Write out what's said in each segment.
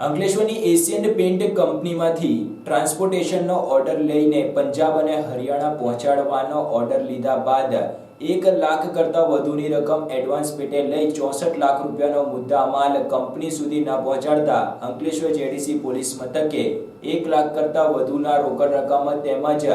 અંકલેશ્વરની Asian pant કંપનીમાંથી ટ્રાન્સપોર્ટેશનનો order લઈને પંજાબ અને હરિયાણા પહોંચાડવાનો ઓર્ડર લીધા બાદ એક લાખ કરતાં વધુની રકમ એડવાન્સ પેટે લઈ ચોસઠ લાખ રૂપિયાનો મુદ્દામાલ કંપની સુધી ન પહોંચાડતા અંકલેશ્વર જેડીસી પોલીસ મથકે એક લાખ કરતાં વધુના રોકડ રકમ તેમજ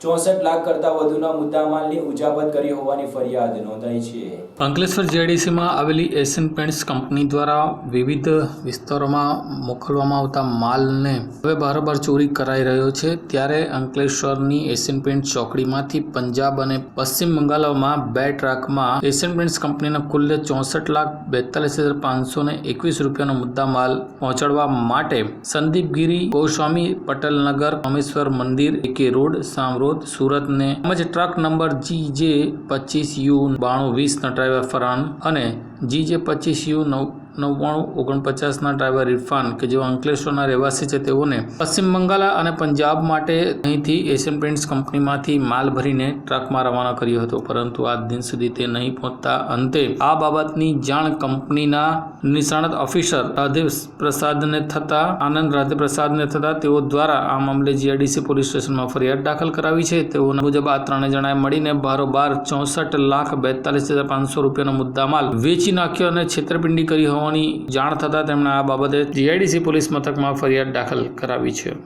ચોસઠ લાખ કરતા વધુના મુદ્દામાલની ઉજાપત કરી હોવાની ફરિયાદ નોંધાઈ છે. અંકલેશ્વર જેડીસીમાં આવેલી એશિયન પેન્ટ્સ કંપની દ્વારા વિવિધ વિસ્તારોમાં મોકલવામાં આવતા માલને હવે બારોબાર ચોરી કરાઈ રહ્યો છે. ત્યારે અંકલેશ્વરની એશિયન પેન્ટ ચોકડીમાંથી પંજાબ અને પશ્ચિમ બંગાળમાં બે ટ્રકમાં એશિયન પેન્ટ્સ કંપનીના કુલ્લે ચોસઠ લાખ બેતાલીસ હજાર પાંચસો ને એકવીસ રૂપિયાનો મુદ્દા માલ પહોંચાડવા માટે સંદીપ ગીરી ગોસ્વામી પટેલનગર રામેશ્વર મંદિર એકે રોડ સામરોદ સુરતને તેમજ ટ્રક નંબર જી જે પચીસ યુ બાણું વીસના ડ્રાઈવર ફરાન અને જી જે પચીસ યુ નવ નવ્વાણું, ઓગણપચાસના ડ્રાઈવર ઇરફાન કે જેઓ અંકલેશ્વરના રહેવાસી છે, તેઓને પશ્ચિમ બંગાળ અને પંજાબ માટે અહીંથી એશિયન પેન્ટ્સ કંપનીમાંથી માલ ભરીને ટ્રકમાં રવાના કર્યો હતો. પરંતુ આજ દિન સુધી તે નહીં પહોંચતા અંતે આ બાબતની જાણ કંપનીના નિષ્ણાત ઓફિસર રાધે પ્રસાદને થતા, આનંદ રાધે પ્રસાદને થતા તેઓ દ્વારા આ મામલે જીઆઈડીસી પોલીસ સ્ટેશનમાં ફરિયાદ દાખલ કરાવી છે. તેઓના મુજબ આ ત્રણે જણાએ મળીને બારોબાર ચોસઠ લાખ બેતાલીસ હજાર પાંચસો રૂપિયાનો મુદ્દામાલ વેચી નાખ્યો અને છેતરપિંડી કરી હોવાની જાણ થતાં તેમણે આ બાબતે જીઆઈડીસી પોલીસ મથકમાં ફરિયાદ દાખલ કરાવી છે.